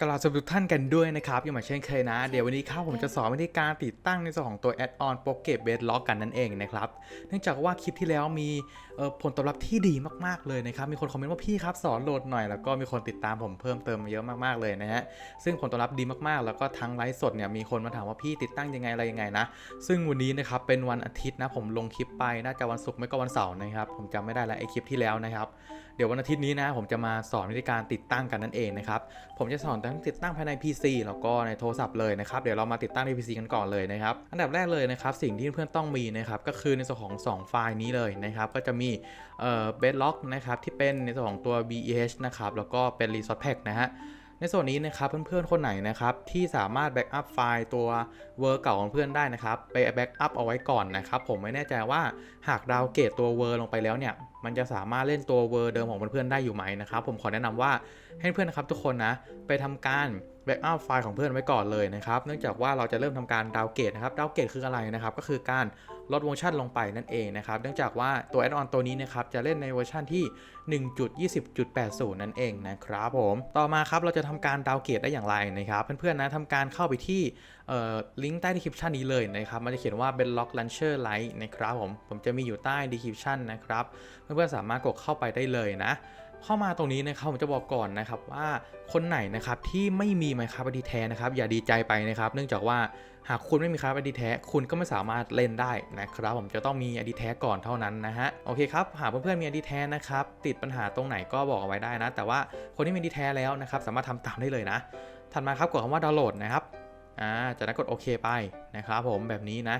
กราบสวัสดีทุกท่านกันด้วยนะครับยังเหมือนเช่นเคยนะ เดี๋ยววันนี้ครับผมจะสอนวิธีการติดตั้งในส่วนของตัวแอดออนโปรเกตเบสล็อกกันนั่นเองนะครับ เนื่องจากว่าคลิปที่แล้วมีผลตอบรับที่ดีมากๆเลยนะครับ มีคนคอมเมนต์ว่าพี่ครับสอนโหลดหน่อย แล้วก็มีคนติดตามผมเพิ่มเติมมาเยอะมากๆเลยนะฮะ ซึ่งผลตอบรับดีมากๆ แล้วก็ทั้งไลฟ์สดเนี่ยมีคนมาถามว่าพี่ติดตั้งยังไงอะไรยังไงนะ ซึ่งวันนี้นะครับเป็นวันอาทิตย์นะผมลงคลิปไปน่าจะวันศุกร์ไม่ก็วันเสาร์นะครับผมจำไม่ได้ล้วไอคลิปที่แล้วนะครับ เดี๋ยววันอาทิตย์นี้นะผมจะมาสอนวิธีการติดตั้งกันนั่นเองนะครับ ผมจะสอนทั้งติดตั้งภายใน PC แล้วก็ในโทรศัพท์เลยนะครับ เดี๋ยวเรามาติดตั้งใน PC กันก่อนเลยนะครับ อันดับแรกเลยนะครับ สิ่งที่เพื่อนๆต้องมีนะครับก็คือในส่วนของ 2 ไฟล์นี้เลยนะครับ ก็จะมีเอ่อ bedlock นะครับที่เป็นในส่วนของตัว BEH นะครับแล้วก็เป็น resource pack นะฮะ ในส่วนนี้นะครับเพื่อนๆคนไหนนะครับที่สามารถแบ็กอัพไฟล์ตัวเวอร์เก่าของเพื่อนได้นะครับไปแบ็กอัพเอาไว้ก่อนนะครับผมไม่แน่ใจว่าหากดาวเกรดตัวเวอร์ลงไปแล้วเนี่ยมันจะสามารถเล่นตัวเวอร์เดิมของเพื่อนๆได้อยู่ไหมนะครับผมขอแนะนำว่าให้เพื่อนนะครับทุกคนนะไปทำการแบ็กอัพไฟล์ของเพื่อนไว้ก่อนเลยนะครับเนื่องจากว่าเราจะเริ่มทำการดาวเกรดนะครับดาวเกรดคืออะไรนะครับก็คือการ ลดเวอร์ชันลงไปนั่นเองนะครับเนื่องจากว่าตัวแอดออนตัวนี้นะครับจะเล่นในเวอร์ชันที่ 1.20.80 นั่นเองนะครับผมต่อมาครับเราจะทำการดาวเกรดได้อย่างไรนะครับเพื่อนๆนะทำการเข้าไปที่ลิงก์ใต้ description นี้เลยนะครับมันจะเขียนว่าเป็น lock launcher lite นะครับผมผมจะมีอยู่ใต้ description นะครับเพื่อนๆสามารถกดเข้าไปได้เลยนะ เข้ามาตรงนี้นะครับผมจะบอกก่อนนะครับว่าคนไหนนะครับที่ไม่มี Minecraft ID แท้นะครับอย่าดีใจไปนะครับ เนื่องจากว่าหากคุณไม่มีครับ ID แท้คุณก็ไม่สามารถเล่นได้นะครับ ผมจะต้องมี ID แท้ก่อนเท่านั้นนะฮะโอเคครับหากเพื่อนๆมี ID แท้นะครับติดปัญหาตรงไหนก็บอกเอาไว้ได้นะ แต่ว่าคนที่มี ID แท้แล้วนะครับสามารถทำตามได้เลยนะ ถัดมาครับกดคำว่าดาวน์โหลดนะครับอ่าจากนั้นกดโอเคไปนะครับผมแบบนี้นะ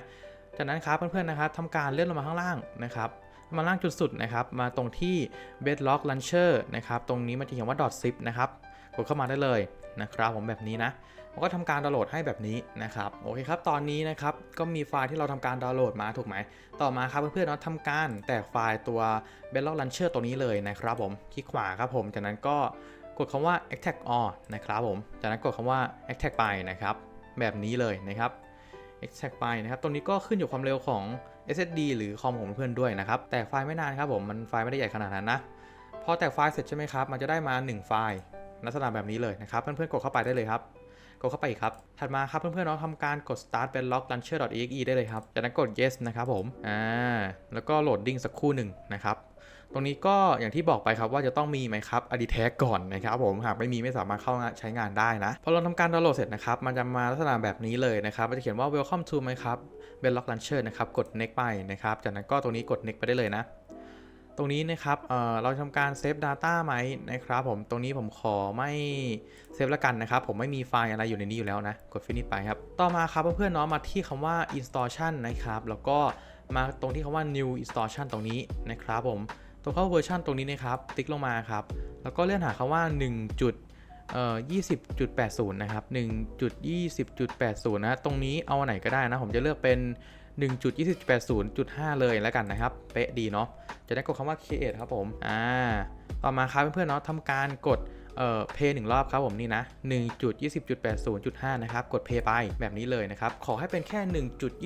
จากนั้นครับเพื่อนๆนะครับทำการเลื่อนลงมาข้างล่างนะครับ มาล่างจุดสุดนะครับ มาตรงที่ bedlock launcher นะครับ ตรงนี้มันจะเขียนว่า .zip นะครับ กดเข้ามาได้เลยนะครับผมแบบนี้นะมันก็ทำการดาวน์โหลดให้แบบนี้นะครับ โอเคครับ ตอนนี้นะครับ ก็มีไฟล์ที่เราทำการดาวน์โหลดมาถูกไหม ต่อมาครับเพื่อนๆเนาะทำการแตกไฟล์ตัว bedlock launcher ตัวนี้เลยนะครับผม คลิกขวาครับผม จากนั้นก็กดคำว่า extract all นะครับผม จากนั้นกดคำว่า extract ไปนะครับ แบบนี้เลยนะครับ extract ไปนะครับ ตรงนี้ก็ขึ้นอยู่ความเร็วของ SSD หรือคอมของเพื่อนด้วยนะครับ แตกไฟล์ไม่นานครับผม มันไฟล์ไม่ได้ใหญ่ขนาดนั้นนะ พอแตกไฟล์เสร็จใช่ไหมครับ มันจะได้มา 1 ไฟล์ลักษณะแบบนี้เลยนะครับ เพื่อนๆ กดเข้าไปได้เลยครับ กดเข้าไปครับ ถัดมาครับเพื่อนๆเนาะทำการกด start เป็น log launcher.exe ได้เลยครับ จากนั้นกด yes นะครับผม อ่า แล้วก็โหลดดิ้งสักครู่หนึ่งนะครับ ตรงนี้ก็อย่างที่บอกไปครับว่าจะต้องมีไหมครับอดีแท็กก่อนนะครับผมหากไม่มีไม่สามารถเข้าใช้งานได้นะพอเราทำการดาวน์โหลดเสร็จนะครับมันจะมาลักษณะแบบนี้เลยนะครับมันจะเขียนว่า welcome to ไหมครับเป็น lock launcher นะครับกด next ไปนะครับจากนั้นก็ตรงนี้กด next ไปได้เลยนะตรงนี้นะครับเเราทำการเซฟ Data ไหมนะครับผม ตรงนี้ผมขอไม่เซฟละกันนะครับ ผมไม่มีไฟล์อะไรอยู่ในนี้อยู่แล้วนะ กด finish ไปครับ ต่อมาครับเพื่อนๆเนาะมาที่คำว่า installation นะครับ แล้วก็มาตรงที่คำว่า new installation ตรงนี้นะครับผม ตรงเข้าเวอร์ชันตรงนี้นะครับ ติ๊กลงมาครับ แล้วก็เลื่อนหาคำว่า 1. จุดเอ่อ20.80 นะครับ 1.20.80 นะ ตรงนี้เอาอันไหนก็ได้นะ ผมจะเลือกเป็น 1.20.80.5 เลยแล้วกันนะครับ เป๊ะดีเนาะ จะได้กดคำว่า create ครับผม อ่า ต่อมาครับเพื่อนๆเนาะทำการกด เอ่อ play หนึ่งรอบครับผมนี่นะ 1.20.80.5 นะครับ กด play ไปแบบนี้เลยนะครับ ขอให้เป็นแค่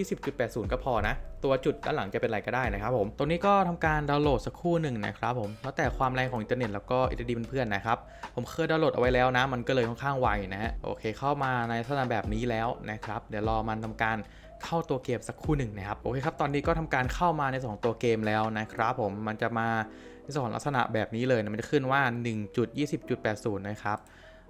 1.20.80 ก็พอนะ ตัวจุดด้านหลังจะเป็นอะไรก็ได้นะครับผมตรงนี้ก็ทำการดาวน์โหลดสักครู่หนึ่งนะครับผมแล้วแต่ความแรงของอินเทอร์เน็ตแล้วก็อินเทอร์เน็ตเพื่อนๆนะครับผมเคยดาวน์โหลดเอาไว้แล้วนะ มันก็เลยค่อนข้างไวนะฮะโอเค เข้ามาในลักษณะแบบนี้แล้วนะครับเดี๋ยวรอมันทำการเข้าตัวเกมสักครู่หนึ่งนะครับโอเคครับตอนนี้ก็ทำการเข้ามาในส่วนของตัวเกมแล้วนะครับผมมันจะมาในส่วนของลักษณะแบบนี้เลยนะมันจะขึ้นว่า 1.20.80 นะครับ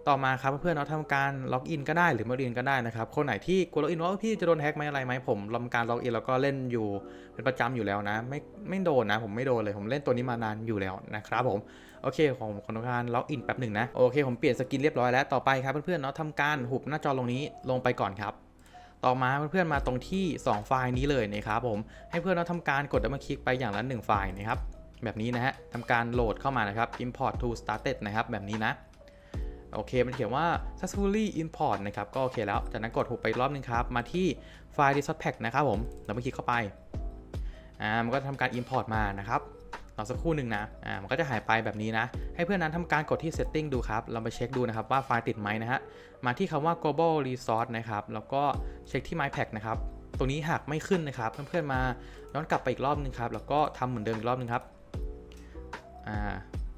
ต่อมาครับเพื่อนๆเราทำการล็อกอินก็ได้หรือไม่ล็อกอินก็ได้นะครับ คนไหนที่กลัวล็อกอินว่าพี่จะโดนแฮ็กไหมอะไรไหมผมทำการล็อกอินแล้วก็เล่นอยู่เป็นประจำอยู่แล้วนะ ไม่ไม่โดนนะ ผมไม่โดนเลยผมเล่นตัวนี้มานานอยู่แล้วนะครับผมโอเคผมขอทำการล็อกอินแป๊บหนึ่งนะโอเค ผมเปลี่ยนสกินเรียบร้อยแล้วต่อไปครับเพื่อนๆเนาะทำการหุบหน้าจอลงนี้ลงไปก่อนครับต่อมาเพื่อนๆมาตรงที่ 2 ไฟล์นี้เลยนะครับผมให้เพื่อนเราทำการกดดับเบิลคลิกไปอย่างละ 1 ไฟล์นะครับ แบบนี้นะฮะทำการโหลดเข้ามานะครับ import to started นะครับ แบบนี้นะ โอเค มันเขียนว่า successfully import นะครับ ก็โอเคแล้ว จากนั้นกดหุบไปรอบนึงครับ มาที่ไฟล์ resource pack นะครับผม แล้วไปคลิกเข้าไป อ่า มันก็ทำการ import มานะครับรอสักครู่หนึ่งนะ อ่า มันก็จะหายไปแบบนี้นะ ให้เพื่อนนั้นทำการกดที่ setting ดูครับ เราไปเช็คดูนะครับว่าไฟล์ติดไหมนะฮะ มาที่คำว่า global resource นะครับ แล้วก็เช็คที่ my pack นะครับ ตรงนี้หากไม่ขึ้นนะครับ เพื่อนๆมาย้อนกลับไปอีกรอบนึงครับ แล้วก็ทำเหมือนเดิมอีกรอบนึงครับ อ่า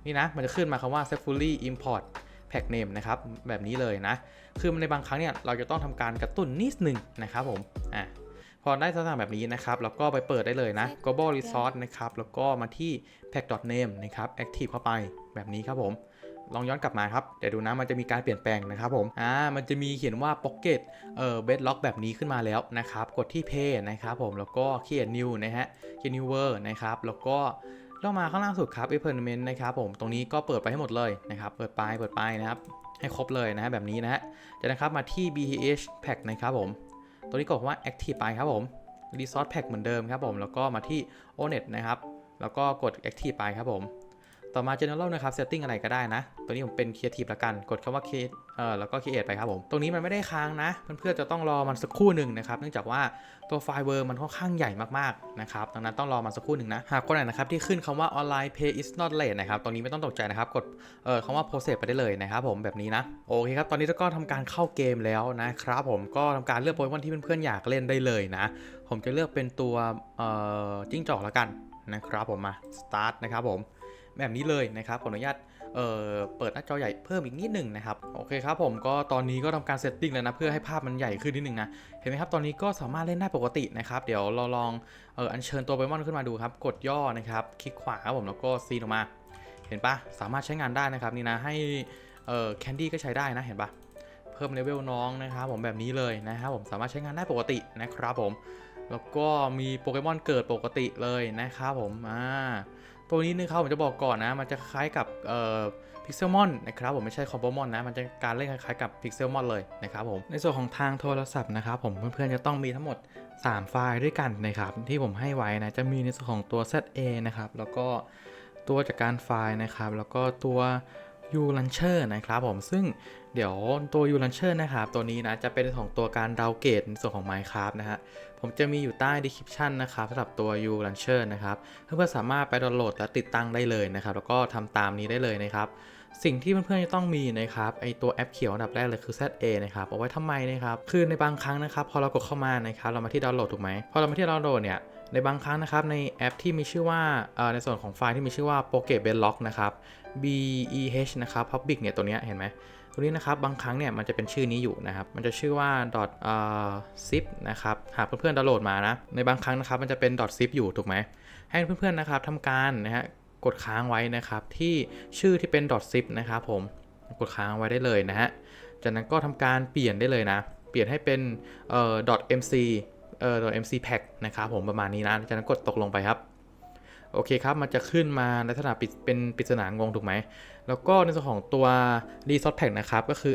นี่นะมันจะขึ้นมาคำว่า successfully import pack name นะครับแบบนี้เลยนะ คือในบางครั้งเนี่ยเราจะต้องทำการกระตุ้นนิดหนึ่งนะครับผมอะพอได้ลักษณะแบบนี้นะครับ แล้วก็ไปเปิดได้เลยนะ global resource นะครับ แล้วก็มาที่ pack name นะครับ active เข้าไปแบบนี้ครับผม ลองย้อนกลับมาครับ เดี๋ยวดูนะ มันจะมีการเปลี่ยนแปลงนะครับผม อ่า มันจะมีเขียนว่า Pocket เอ่อ Bedlock แบบนี้ขึ้นมาแล้วนะครับ กดที่ Pay นะครับผม แล้วก็ Create New นะฮะ Create New Word นะครับ แล้วก็ ลงมาข้างล่างสุดครับ Experiment นะครับผมตรงนี้ก็เปิดไปให้หมดเลยนะครับ เปิดไปเปิดไปนะครับ ให้ครบเลยนะฮะแบบนี้นะฮะจากนั้นครับมาที่ BTH Pack นะครับผม ตัวนี้กดว่า Active ไปครับผม Resource Pack เหมือนเดิมครับผม แล้วก็มาที่ ONET นะครับ แล้วก็กด Active ไปครับผม ต่อมา general นะครับ setting อะไรก็ได้นะ ตัวนี้ผมเป็น creative ละกัน กดคำว่า create เอ่อ แล้วก็ create ไปครับผม ตรงนี้มันไม่ได้ค้างนะ เพื่อนๆจะต้องรอมันสักครู่หนึ่งนะครับ เนื่องจากว่าตัวไฟล์ Word มันค่อนข้างใหญ่มากๆนะครับ ดังนั้นต้องรอมันสักครู่หนึ่งนะ หากคนไหนนะครับที่ขึ้นคำว่า online pay is not late นะครับ ตรงนี้ไม่ต้องตกใจนะครับ กด เอ่อคำว่า process ไปได้เลยนะครับผม แบบนี้นะ โอเคครับ ตอนนี้เราก็ทำการเข้าเกมแล้วนะครับผม ก็ทำการเลือกโปเกมอนที่เพื่อนๆอยากเล่นได้เลยนะ ผมจะเลือกเป็นตัว เอ่อ จิ้งจอกละกันนะครับผมมา start นะครับผม แบบนี้เลยนะครับขออนุญาตเเปิดหน้าจอใหญ่เพิ่มอีกนิดหนึ่งนะครับโอเคครับผมก็ตอนนี้ก็ทำการเซตติ้งแล้วนะเพื่อให้ภาพมันใหญ่ขึ้นนิดนึงนะเห็นไหมครับตอนนี้ก็สามารถเล่นได้ปกตินะครับเดี๋ยวเราลองเอออัญเชิญตัวโปเกมอนขึ้นมาดูครับกดย่อนะครับคลิกขวาครับผมแล้วก็ซีนออกมา เห็นปะสามารถใช้งานได้นะครับนี่นะให้เออแคนดี้ก็ใช้ได้นะเห็นปะเพิ่มเลเวลน้องนะครับผมแบบนี้เลยนะครับผมสามารถใช้งานได้ปกตินะครับผมแล้วก็มีโปเกมอนเกิดปกติเลยนะครับผมอ่า ตัวนี้นะครับผมจะบอกก่อนนะ มันจะคล้ายกับเอ่อพิกเซลมอนนะครับผมไม่ใช่คอมโบมอนนะ มันจะการเล่นคล้ายๆกับพิกเซลมอนเลยนะครับผมในส่วนของทางโทรศัพท์นะครับผมเพื่อนๆจะต้องมีทั้งหมด 3 ไฟล์ด้วยกันนะครับที่ผมให้ไว้นะจะมีในส่วนของตัว ZA นะครับแล้วก็ตัวจัดการไฟล์นะครับแล้วก็ตัว U Launcher นะครับผมซึ่งเดี๋ยวตัว U Launcher นะครับตัวนี้นะจะเป็นของตัวการดาวเกรดในส่วนของ Minecraft นะฮะผมจะมีอยู่ใต้ description นะครับสำหรับตัว U Launcher นะครับเพื่อนๆสามารถไปดาวน์โหลดและติดตั้งได้เลยนะครับแล้วก็ทำตามนี้ได้เลยนะครับสิ่งที่เพื่อนๆจะต้องมีนะครับไอตัวแอปเขียวอันดับแรกเลยคือ ZA นะครับเอาไว้ทำไมนะครับคือในบางครั้งนะครับพอเรากดเข้ามานะครับเรามาที่ดาวน์โหลดถูกไหมพอเรามาที่ดาวน์โหลดเนี่ยในบางครั้งนะครับในแอปที่มีชื่อว่าในส่วนของไฟล์ที่มีชื่อว่า p o k e t Bedlock นะครับ B E H นะครับ Public เนี่ยตัวเนี้ยเห็นไหมตรงนี้นะครับบางครั้งเนี่ยมันจะเป็นชื่อนี้อยู่นะครับ มันจะชื่อว่า zip นะครับหากเพื่อนๆดาวน์โหลดมานะ ในบางครั้งนะครับมันจะเป็น zip อยู่ถูกไหมให้เพื่อนๆนะครับทำการนะฮะกดค้างไว้นะครับที่ชื่อที่เป็น zip นะครับผมกดค้างไว้ได้เลยนะฮะจากนั้นก็ทำการเปลี่ยนได้เลยนะ เปลี่ยนให้เป็นเอ่อ mc เอ่อ mc pack นะครับผมประมาณนี้นะจากนั้นกดตกลงไปครับ โอเคครับ มันจะขึ้นมาในลักษณะเป็นปริศนางงถูกไหม แล้วก็ในส่วนของตัว resource pack นะครับ ก็คือ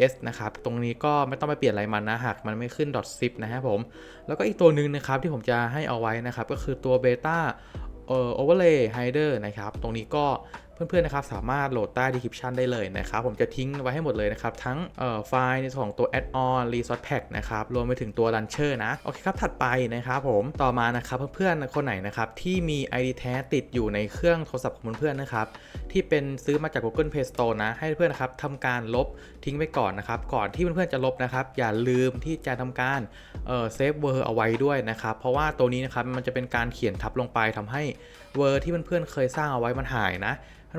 res นะครับ ตรงนี้ก็ไม่ต้องไปเปลี่ยนอะไรมันนะ หากมันไม่ขึ้น .zip นะครับผม แล้วก็อีกตัวหนึ่งนะครับที่ผมจะให้เอาไว้นะครับ ก็คือตัว beta overlay hider นะครับ ตรงนี้ก็ เพื่อนๆนะครับสามารถโหลดใต้ description ได้เลยนะครับ ผมจะทิ้งไว้ให้หมดเลยนะครับ ทั้งไฟล์ในส่วนของตัว add-on resource pack นะครับ รวมไปถึงตัว launcher นะ โอเคครับ ถัดไปนะครับผมต่อมานะครับเพื่อนๆคนไหนนะครับที่มี ID แท้ติดอยู่ในเครื่องโทรศัพท์ของเพื่อนๆนะครับที่เป็นซื้อมาจาก Google Play Store นะ ให้เพื่อนๆนะครับทำการลบทิ้งไว้ก่อนนะครับ ก่อนที่เพื่อนๆจะลบนะครับ อย่าลืมที่จะทำการเอ่อเซฟเวอร์เอาไว้ด้วยนะครับ เพราะว่าตัวนี้นะครับมันจะเป็นการเขียนทับลงไปทำให้ เวอร์ที่เพื่อนๆเคยสร้างเอาไว้มันหายนะ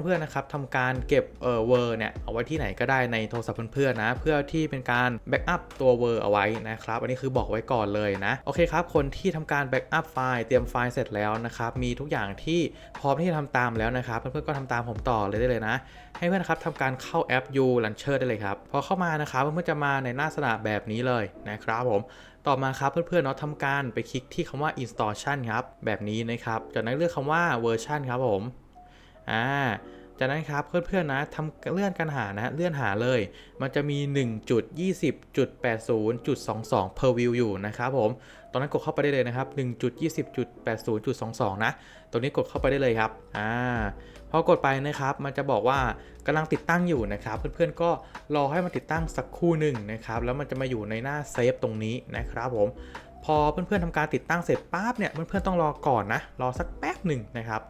เพื่อนๆนะครับทำการเก็บเอ่อเวอร์เนี่ยเอาไว้ที่ไหนก็ได้ในโทรศัพท์เพื่อนๆนะ เพื่อที่เป็นการแบ็กอัพตัวเวอร์เอาไว้นะครับ อันนี้คือบอกไว้ก่อนเลยนะ โอเคครับ คนที่ทำการแบ็กอัพไฟล์เตรียมไฟล์เสร็จแล้วนะครับ มีทุกอย่างที่พร้อมที่จะทำตามแล้วนะครับ เพื่อนๆก็ทำตามผมต่อเลยได้เลยนะ ให้เพื่อนนะครับทำการเข้าแอป U Launcher ได้เลยครับ พอเข้ามานะครับเพื่อนๆจะมาในหน้าสนะแบบนี้เลยนะครับผม ต่อมาครับเพื่อนๆเนาะทำการไปคลิกที่คำว่า installation ครับแบบนี้นะครับจากนั้นเลือกคำว่า version ครับผมอ่าจากนั้นครับเพื่อนๆนะทำเลื่อนการหานะเลื่อนหาเลย มันจะมี 1.20.80.22 per view อยู่นะครับผม ตอนนั้นกดเข้าไปได้เลยนะครับ 1.20.80.22 นะ ตรงนี้กดเข้าไปได้เลยครับ อ่า พอกดไปนะครับ มันจะบอกว่ากำลังติดตั้งอยู่นะครับ เพื่อนๆ ก็รอให้มันติดตั้งสักครู่หนึ่งนะครับ แล้วมันจะมาอยู่ในหน้าเซฟตรงนี้นะครับผม พอเพื่อนๆทำการติดตั้งเสร็จปั๊บเนี่ย เพื่อนๆ ต้องรอก่อนนะ รอสักแป๊บหนึ่งนะครับ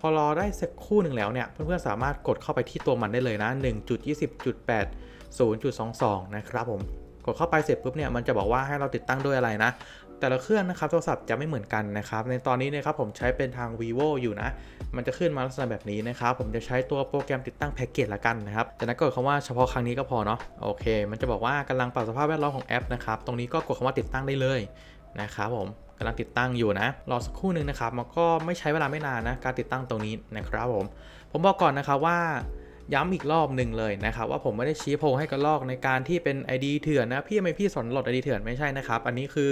พอรอได้สักครู่หนึ่งแล้วเนี่ย เพื่อนๆ สามารถกดเข้าไปที่ตัวมันได้เลยนะ 1.20.80.22 นะครับผม กดเข้าไปเสร็จปุ๊บเนี่ย มันจะบอกว่าให้เราติดตั้งด้วยอะไรนะ แต่ละเครื่องนะครับโทรศัพท์จะไม่เหมือนกันนะครับในตอนนี้นะครับผมใช้เป็นทาง vivo อยู่นะ มันจะขึ้นมาลักษณะแบบนี้นะครับผมจะใช้ตัวโปรแกรมติดตั้งแพ็กเกจละกันนะครับจากนั้นกดคำว่าเฉพาะครั้งนี้ก็พอเนาะโอเค มันจะบอกว่ากำลังปรับสภาพแวดล้อมของแอปนะครับตรงนี้ก็กดคำว่าติดตั้งได้เลยนะครับผมกำลังติดตั้งอยู่นะ รอสักครู่หนึ่งนะครับ มันก็ไม่ใช้เวลาไม่นานนะ การติดตั้งตรงนี้นะครับผม ผมบอกก่อนนะครับว่า ย้ำอีกรอบหนึ่งเลยนะครับว่าผมไม่ได้ชี้โพงให้กระลอกในการที่เป็น ID เถื่อนนะพี่ไม่พี่สนหลด ID เถื่อนไม่ใช่นะครับ อันนี้คือ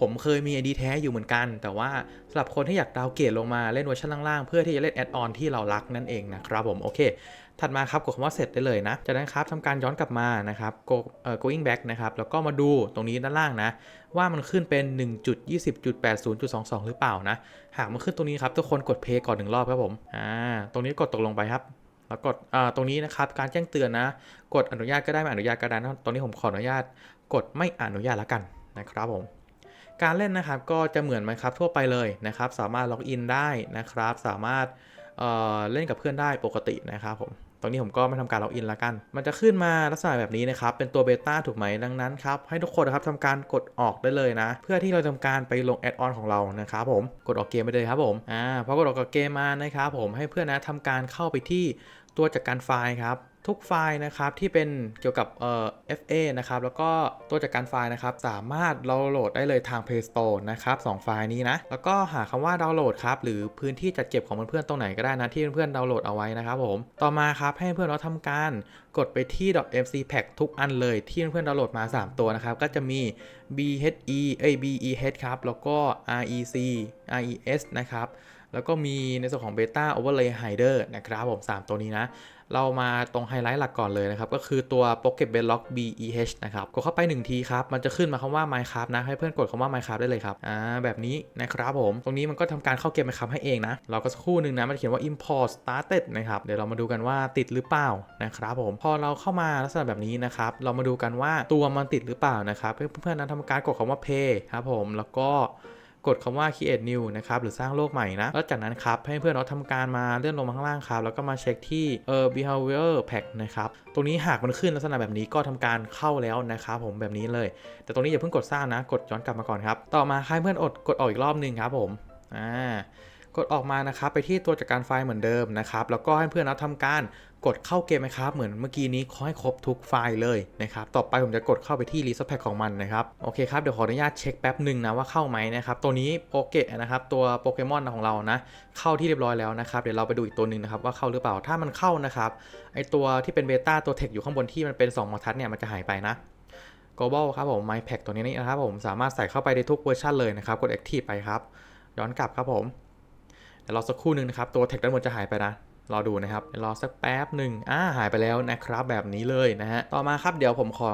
ผมเคยมี ID แท้อยู่เหมือนกัน แต่ว่าสำหรับคนที่อยากดาวเกรดลงมาเล่นเวอร์ชันล่างๆ เพื่อที่จะเล่นแอดออนที่เรารักนั่นเองนะครับผมโอเค ถัดมาครับกดคำว่าเสร็จได้เลยนะ จากนั้นครับทำการย้อนกลับมานะครับ go เอ่อ going back นะครับแล้วก็มาดูตรงนี้ด้านล่างนะ ว่ามันขึ้นเป็น 1.20.80.22 หรือเปล่านะ หากมันขึ้นตรงนี้ครับทุกคนกด play ก่อนหนึ่งรอบครับผมอ่าตรงนี้กดตกลงไปครับ แล้วกดตรงนี้นะครับการแจ้งเตือนนะ กดอนุญาตก็ได้ไม่อนุญาตก็ได้นะตรงนี้ผมขออนุญาต กดไม่อนุญาตแล้วกันนะครับผมการเล่นนะครับก็จะเหมือนไหมครับทั่วไปเลยนะครับ สามารถล็อกอินได้นะครับ สามารถเเล่นกับเพื่อนได้ปกตินะครับผมตรงนี้ผมก็ไม่ทำการล็อกอินแล้วกัน มันจะขึ้นมาลักษณะแบบนี้นะครับ เป็นตัวเบต้าถูกไหมดังนั้นครับให้ทุกคนนะครับทำการกดออกได้เลยนะ เพื่อที่เราทำการไปลงแอดออนของเรานะครับผม กดออกเกมไปเลยครับผม อ่าพอกดออกเกมมานะครับผมให้เพื่อนนะทำการเข้าไปที่ ตัวจัดการไฟล์ครับทุกไฟล์นะครับที่เป็นเกี่ยวกับเอ่อ FA นะครับแล้วก็ตัวจัดการไฟล์นะครับสามารถดาวน์โหลดได้เลยทาง Play Store นะครับสองไฟล์นี้นะแล้วก็หาคำว่าดาวน์โหลดครับหรือพื้นที่จัดเก็บของเพื่อนๆตรงไหนก็ได้นะที่เพื่อนๆดาวน์โหลดเอาไว้นะครับผมต่อมาครับให้เพื่อนเราทำการกดไปที่ .mcpack ทุกอันเลยที่เพื่อนๆดาวน์โหลดมา 3 ตัวนะครับก็จะมี bhe เอ้ย beh ครับแล้วก็ rec res นะครับ แล้วก็มีในส่วนของ Beta Overlay Hider นะครับผม 3 ตัวนี้นะ เรามาตรงไฮไลท์หลักก่อนเลยนะครับ ก็คือตัว Pocket Bedrock BEH นะครับ กดเข้าไป 1 ทีครับ มันจะขึ้นมาคำว่า Minecraft นะ ให้เพื่อนกดคำว่า Minecraft ได้เลยครับ อ่า แบบนี้นะครับผม ตรงนี้มันก็ทำการเข้าเกม Minecraft ให้เองนะ เราก็สักครู่หนึ่งนะ มันเขียนว่า import started นะครับ เดี๋ยวเรามาดูกันว่าติดหรือเปล่านะครับผม พอเราเข้ามาลักษณะแบบนี้นะครับ เรามาดูกันว่าตัวมันติดหรือเปล่านะครับ เพื่อนๆนั้นทำการกดคำว่า pay ครับผม แล้วก็ กดคำว่า create new นะครับหรือสร้างโลกใหม่นะแล้วจากนั้นครับให้เพื่อนเราทำการมาเลื่อนลงมาข้างล่างครับแล้วก็มาเช็คที่เอ่อ behavior pack นะครับตรงนี้หากมันขึ้นลักษณะแบบนี้ก็ทำการเข้าแล้วนะครับผมแบบนี้เลย แต่ตรงนี้อย่าเพิ่งกดสร้างนะ กดย้อนกลับมาก่อนครับ ต่อมาให้เพื่อนอดกดออกอีกรอบหนึ่งครับผมอ่า กดออกมานะครับไปที่ตัวจัดการไฟล์เหมือนเดิมนะครับแล้วก็ให้เพื่อนเราทำการกดเข้าเกมนะครับเหมือนเมื่อกี้นี้ขอให้ครบทุกไฟล์เลยนะครับต่อไปผมจะกดเข้าไปที่ r e s o u r c e pack ของมันนะครับโอเคครับเดี๋ยวขออนุญาตเช็คแป๊บหนึ่งนะว่าเข้าไหมนะครับตัวนี้โปเกะนะครับตัวโปเกมอนของเรานะเข้าที่เรียบร้อยแล้วนะครับเดี๋ยวเราไปดูอีกตัวหนึ่งนะครับว่าเข้าหรือเปล่าถ้ามันเข้านะครับไอตัวที่เป็นเบต้าตัวเทคอยู่ข้างบนที่มันเป็น2มาทัดเนี่ยมันจะหายไปนะ global ครับผม my pack ตัวนี้นะครับผมสามารถใส่เข้าไปได้ทุกเวอร์ชันเลยนะครับกด active ไปครับย้อนกลับครับผม ดี๋ยวรอสักครู่หนึ่งนะครับ ตัวแท็กด้านบนจะหายไปนะรอดูนะครับรอสักแป๊บหนึ่งอ่าหายไปแล้วนะครับแบบนี้เลยนะฮะต่อมาครับเดี๋ยวผมขอ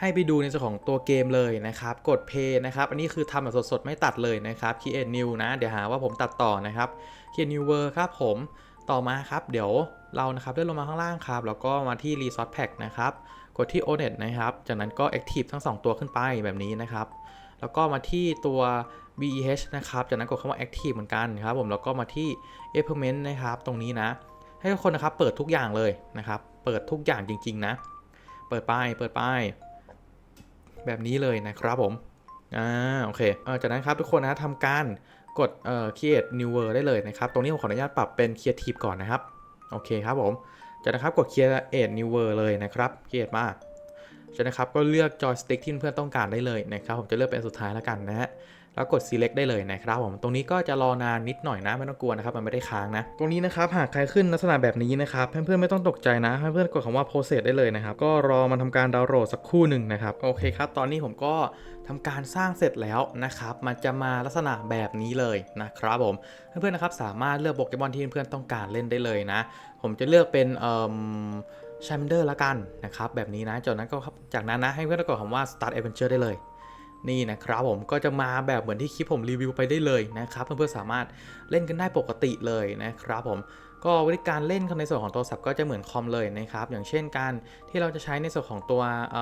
ให้ไปดูในส่วนของตัวเกมเลยนะครับ กด play นะครับ อันนี้คือทำแบบสดๆ ไม่ตัดเลยนะครับ create new นะ เดี๋ยวหาว่าผมตัดต่อนะครับ create new world ครับผมต่อมาครับ เดี๋ยวเรานะครับเลื่อนลงมาข้างล่างครับ แล้วก็มาที่ resource pack นะครับ กดที่ onet นะครับ จากนั้นก็ active ทั้ง 2 ตัวขึ้นไปแบบนี้นะครับ แล้วก็มาที่ตัว BEH นะครับ จากนั้นกดคำว่า active เหมือนกันครับผมแล้วก็มาที่ implement นะครับตรงนี้นะ ให้ทุกคนนะครับเปิดทุกอย่างเลยนะครับ เปิดทุกอย่างจริง ๆ นะ เปิดป้ายเปิดป้ายแบบนี้เลยนะครับผมอ่าโอเคเออจากนั้นครับทุกคนนะทำการกดเอ่อ create new world ได้เลยนะครับ ตรงนี้ผมขออนุญาตปรับเป็น creative ก่อนนะครับ โอเคครับผม จากนั้นครับกด create new world เลยนะครับ create มา จากนั้นครับก็เลือก joystick ที่เพื่อนต้องการได้เลยนะครับผมจะเลือกเป็นสุดท้ายแล้วกันนะฮะแล้วกด select ได้เลยนะครับผม ตรงนี้ก็จะรอนานนิดหน่อยนะ ไม่ต้องกลัวนะครับ มันไม่ได้ค้างนะ ตรงนี้นะครับ หากใครขึ้นลักษณะแบบนี้นะครับ เพื่อนๆไม่ต้องตกใจนะ เพื่อนๆกดคำว่า process ได้เลยนะครับ ก็รอมันทำการดาวน์โหลดสักครู่หนึ่งนะครับ โอเคครับ ตอนนี้ผมก็ทำการสร้างเสร็จแล้วนะครับ มันจะมาลักษณะแบบนี้เลยนะครับผม เพื่อนๆนะครับสามารถเลือกโปเกมอนที่เพื่อนๆต้องการเล่นได้เลยนะ ผมจะเลือกเป็นเอ่อ แชมเดอร์ละกันนะครับแบบนี้นะจากนั้นก็จากนั้นนะให้เพื่อนๆกดคำว่า start adventure ได้เลยนี่นะครับผมก็จะมาแบบเหมือนที่คลิปผมรีวิวไปได้เลยนะครับเพื่อนๆสามารถเล่นกันได้ปกติเลยนะครับผมก็วิธีการเล่นในส่วนของโทรศัพท์ก็จะเหมือนคอมเลยนะครับอย่างเช่นการที่เราจะใช้ในส่วนของตัวเ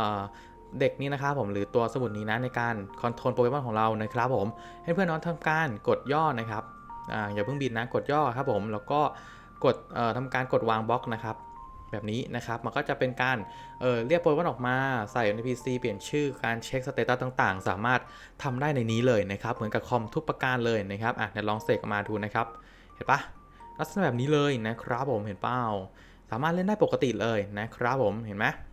เด็กนี้นะครับผมหรือตัวสมุดนี้นะในการคอนโทรลโปเกมอนของเรานะครับผมให้เพื่อนน้องทำการกดย่อนะครับออย่าเพิ่งบิดนะกดย่อครับผมแล้วก็กดเอ่อทำการกดวางบล็อกนะครับ แบบนี้นะครับ มันก็จะเป็นการเเรียกโปเกมอนออกมาใส่ใน PC เปลี่ยนชื่อการเช็คสเตตัสต่างๆ สามารถทำได้ในนี้เลยนะครับ เหมือนกับคอมทุกประการเลยนะครับอะเดี๋ยวลองเสกออกมาดูนะครับ เห็นปะลักษณะแบบนี้เลยนะครับผมเห็นเปล่าสามารถเล่นได้ปกติเลยนะครับผมเห็นไหม